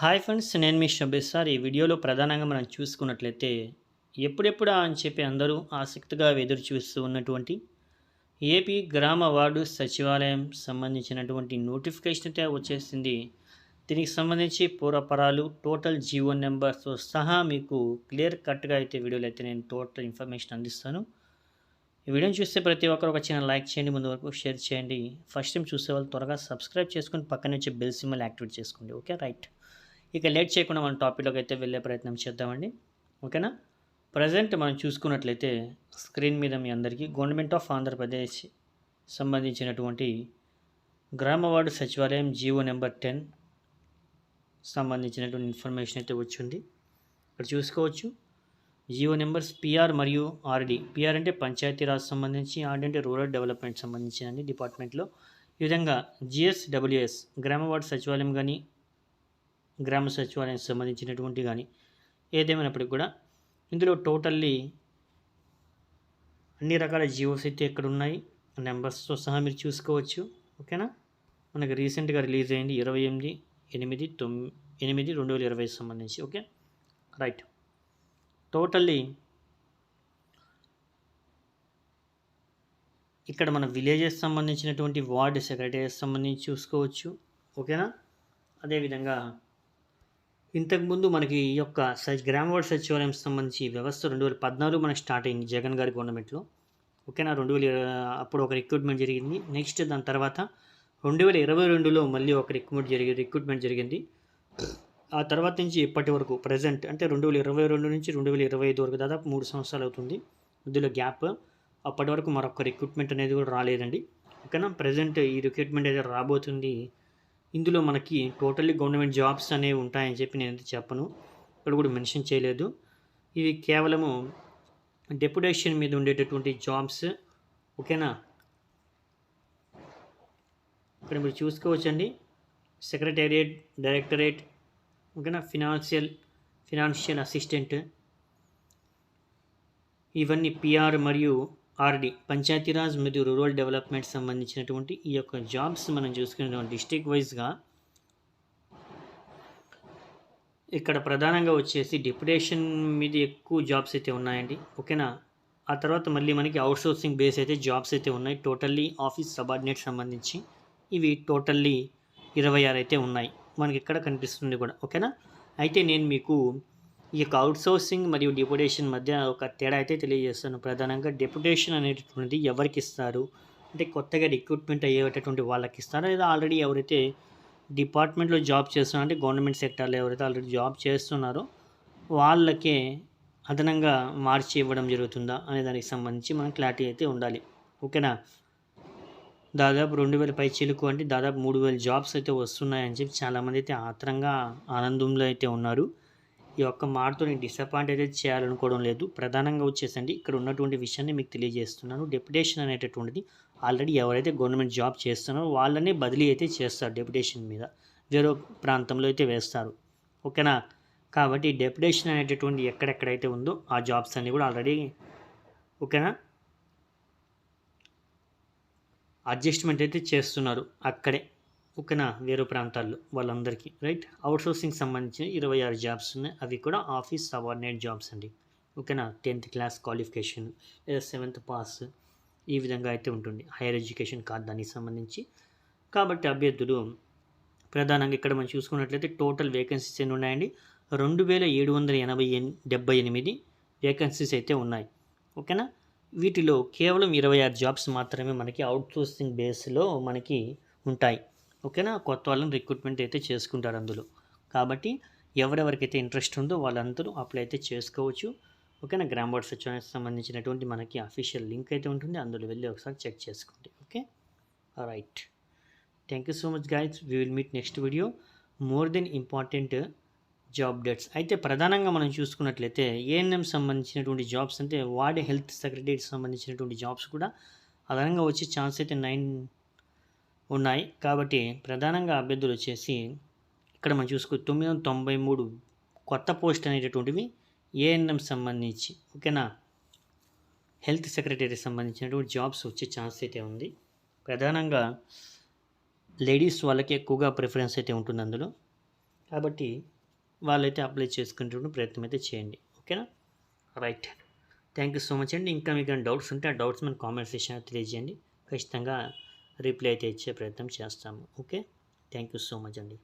Hi friends నేను మీ Shabbir sir ఈ వీడియోలో ప్రధానంగా మనం చూసుకున్నట్లయితే ఎప్పుడెప్పుడా అని చెప్పి అందరూ ఆసక్తిగా ఎదురు చూస్తూ ఉన్నటువంటి ఏపీ గ్రామ వార్డు సచివాలయం సంబంధించినటువంటి నోటిఫికేషన్ అయితే వచ్చేసింది. దీనికి సంబంధించి పూర్వపరాలు టోటల్ జీవో నెంబర్తో సహా మీకు క్లియర్ కట్గా అయితే వీడియోలో అయితే నేను టోటల్ ఇన్ఫర్మేషన్ అందిస్తాను. ఈ వీడియోని చూస్తే ప్రతి ఒక్కరు ఒక చిన్న లైక్ చేయండి ముందు వరకు షేర్ చేయండి. ఫస్ట్ టైం చూసే వాళ్ళు త్వరగా సబ్స్క్రైబ్ చేసుకుని పక్కన వచ్చే బెల్ సిమ్మల్ యాక్టివేట్ చేసుకోండి. Okay right. ఇక లేట్ చేయకుండా మన టాపిక్లోకి అయితే వెళ్ళే ప్రయత్నం చేద్దామండి. ఓకేనా? ప్రజెంట్ మనం చూసుకున్నట్లయితే స్క్రీన్ మీద మీ అందరికీ గవర్నమెంట్ ఆఫ్ ఆంధ్రప్రదేశ్ సంబంధించినటువంటి గ్రామ వార్డు సచివాలయం జీవో నెంబర్ టెన్ సంబంధించినటువంటి ఇన్ఫర్మేషన్ అయితే వచ్చింది. ఇక్కడ చూసుకోవచ్చు. జియో నెంబర్స్ పిఆర్ మరియు ఆర్డి. పిఆర్ అంటే పంచాయతీరాజ్ సంబంధించి ఆర్డి అంటే రూరల్ డెవలప్మెంట్ సంబంధించినది డిపార్ట్మెంట్లో. ఈ విధంగా జిఎస్డబ్ల్యూఎస్ గ్రామ వార్డు సచివాలయం కానీ గ్రామ సచివాలయం సంబంధించినటువంటి కానీ ఏదేమైనప్పటికి కూడా ఇందులో టోటల్లీ అన్ని రకాల జియోస్ అయితే ఇక్కడ ఉన్నాయి? నెంబర్స్తో సహా మీరు చూసుకోవచ్చు. ఓకేనా? మనకి రీసెంట్గా రిలీజ్ అయింది ఇరవై ఎనిమిది ఎనిమిది తొమ్మిది ఎనిమిది రెండు వేల ఇరవై సంబంధించి. ఓకే? రైట్. టోటల్లీ ఇక్కడ మన విలేజెస్ సంబంధించినటువంటి వార్డు సెక్రటరీస్ సంబంధించి చూసుకోవచ్చు. ఓకేనా? అదేవిధంగా ఇంతకుముందు మనకి ఈ యొక్క సచ్ గ్రామవాడ సచివాలయం సంబంధించి వ్యవస్థ రెండు వేల పద్నాలుగు మనకి స్టార్ట్ అయింది జగన్ గారి గవర్నమెంట్లో. ఓకేనా? రెండు వేల అప్పుడు ఒక రిక్రూట్మెంట్ జరిగింది. నెక్స్ట్ దాని తర్వాత రెండు వేల ఇరవై రెండులో మళ్ళీ ఒక రిక్రూట్మెంట్ జరిగి రిక్రూట్మెంట్ జరిగింది. ఆ తర్వాత నుంచి ఇప్పటి వరకు ప్రజెంట్ అంటే రెండు వేల ఇరవై రెండు నుంచి రెండు వేల ఇరవై ఐదు వరకు దాదాపు మూడు సంవత్సరాలు అవుతుంది. మధ్యలో గ్యాప్ అప్పటి వరకు మరొక రిక్రూట్మెంట్ అనేది కూడా రాలేదండి. ఓకేనా? ప్రజెంట్ ఈ రిక్రూట్మెంట్ అయితే రాబోతుంది. ఇందులో మనకి టోటల్లీ గవర్నమెంట్ జాబ్స్ అనేవి ఉంటాయని చెప్పి నేను చెప్పను. ఇక్కడ కూడా మెన్షన్ చేయలేదు. ఇవి కేవలము డెప్యుటేషన్ మీద ఉండేటటువంటి జాబ్స్. ఓకేనా? ఇక్కడ మీరు చూసుకోవచ్చండి. సెక్రటేరియట్ డైరెక్టరేట్ ఓకేనా? Financial financial assistant. ఇవన్నీ పిఆర్ మరియు ఆర్డి పంచాయతీరాజ్ మరియు రూరల్ డెవలప్మెంట్ సంబంధించినటువంటి ఈ యొక్క జాబ్స్ మనం చూసుకునేటువంటి డిస్టిక్ వైజ్గా ఇక్కడ ప్రధానంగా వచ్చేసి డిప్యుటేషన్ మీద ఎక్కువ జాబ్స్ అయితే ఉన్నాయండి. ఓకేనా? ఆ తర్వాత మళ్ళీ మనకి అవుట్సోర్సింగ్ బేస్ అయితే జాబ్స్ అయితే ఉన్నాయి. టోటల్లీ ఆఫీస్ సబార్డినేట్ సంబంధించి ఇవి టోటల్లీ ఇరవై ఆరు అయితే ఉన్నాయి. మనకి ఇక్కడ కనిపిస్తుంది కూడా. ఓకేనా? అయితే నేను మీకు ఈ యొక్క అవుట్సోర్సింగ్ మరియు డిప్యుటేషన్ మధ్య ఒక తేడా అయితే తెలియజేస్తాను. ప్రధానంగా డిప్యుటేషన్ అనేటటువంటిది ఎవరికి ఇస్తారు? అంటే కొత్తగా రిక్రూట్మెంట్ అయ్యేటటువంటి వాళ్ళకి ఇస్తారా? లేదా ఆల్రెడీ ఎవరైతే డిపార్ట్మెంట్లో జాబ్ చేస్తున్నారో అంటే గవర్నమెంట్ సెక్టార్లో ఎవరైతే ఆల్రెడీ జాబ్ చేస్తున్నారో వాళ్ళకే అదనంగా మార్చి ఇవ్వడం జరుగుతుందా అనే దానికి సంబంధించి మనం క్లారిటీ అయితే ఉండాలి. ఓకేనా దాదాపు రెండు వేల పై చిలుకు అంటే దాదాపు మూడు వేల జాబ్స్ అయితే వస్తున్నాయని చెప్పి చాలామంది అయితే ఆత్రంగా ఆనందంలో అయితే ఉన్నారు. ఈ ఒక్క మాటతో నేను డిసప్పాయింట్ అయితే చేయాలనుకోవడం లేదు. ప్రధానంగా వచ్చేసండి ఇక్కడ ఉన్నటువంటి విషయాన్ని మీకు తెలియజేస్తున్నాను. డెప్యుటేషన్ అనేటటువంటిది ఆల్రెడీ ఎవరైతే గవర్నమెంట్ జాబ్ చేస్తున్నారో వాళ్ళనే బదిలీ అయితే చేస్తారు డెప్యుటేషన్ మీద. వేరే ప్రాంతంలో అయితే వేస్తారు. ఓకేనా? కాబట్టి డెప్యుటేషన్ అనేటటువంటి ఎక్కడెక్కడైతే ఉందో ఆ జాబ్స్ అన్నీ కూడా ఆల్రెడీ ఓకేనా? అడ్జస్ట్మెంట్ అయితే చేస్తున్నారు అక్కడే. ఓకేనా వేరే ప్రాంతాల్లో వాళ్ళందరికీ రైట్ అవుట్సోర్సింగ్ సంబంధించిన ఇరవై ఆరు జాబ్స్ ఉన్నాయి. అవి కూడా ఆఫీస్ సబార్డినేట్ జాబ్స్ అండి. ఓకేనా టెన్త్ క్లాస్ క్వాలిఫికేషన్ లేదా సెవెంత్ పాస్ ఈ విధంగా అయితే ఉంటుంది. హైయర్ ఎడ్యుకేషన్ కాదు దానికి సంబంధించి. కాబట్టి అభ్యర్థులు ప్రధానంగా ఇక్కడ మనం చూసుకున్నట్లయితే టోటల్ వేకెన్సీస్ ఎన్ని ఉన్నాయండి? రెండు వేల ఏడు వందల ఎనభై ఎన్ డెబ్బై ఎనిమిది వేకెన్సీస్ అయితే ఉన్నాయి. ఓకేనా? వీటిలో కేవలం ఇరవై ఆరు జాబ్స్ మాత్రమే మనకి అవుట్సోర్సింగ్ బేస్లో మనకి ఉంటాయి. ఓకేనా? కొత్త వాళ్ళని రిక్రూట్మెంట్ అయితే చేసుకుంటారు అందులో. కాబట్టి ఎవరెవరికైతే ఇంట్రెస్ట్ ఉందో వాళ్ళందరూ అప్లై అయితే చేసుకోవచ్చు. ఓకేనా? గ్రామ్ బోర్డ్ సచివాలయానికి సంబంధించినటువంటి మనకి అఫీషియల్ లింక్ అయితే ఉంటుంది. అందులో వెళ్ళి ఒకసారి చెక్ చేసుకోండి. Okay? Right thank you so much guides we will meet next video. More than important job dates. అయితే ప్రధానంగా మనం చూసుకున్నట్లయితే ఏఎన్ఎం సంబంధించినటువంటి జాబ్స్ అంటే వార్డ్ హెల్త్ సెక్రటరీకి సంబంధించినటువంటి జాబ్స్ కూడా అదనంగా వచ్చే ఛాన్స్ అయితే నైన్ ఉన్నాయి. కాబట్టి ప్రధానంగా అభ్యర్థులు వచ్చేసి ఇక్కడ మనం చూసుకో తొమ్మిది వందల తొంభై మూడు కొత్త పోస్ట్ అనేటటువంటివి ఏఎన్ఎం సంబంధించి ఓకేనా? హెల్త్ సెక్రటరీకి సంబంధించినటువంటి జాబ్స్ వచ్చే ఛాన్స్ అయితే ఉంది. ప్రధానంగా లేడీస్ వాళ్ళకి ఎక్కువగా ప్రిఫరెన్స్ అయితే ఉంటుంది అందులో. కాబట్టి వాళ్ళైతే అప్లై చేసుకునేటువంటి ప్రయత్నం అయితే చేయండి ఓకేనా? Right. Thank you so much అండి. ఇంకా మీకు డౌట్స్ ఉంటే ఆ డౌట్స్ మన కామెంట్ సెషన్ తెలియజేయండి. ఖచ్చితంగా రిప్లై అయితే ఇచ్చే ప్రయత్నం చేస్తాము. Okay? Thank you so much అండి.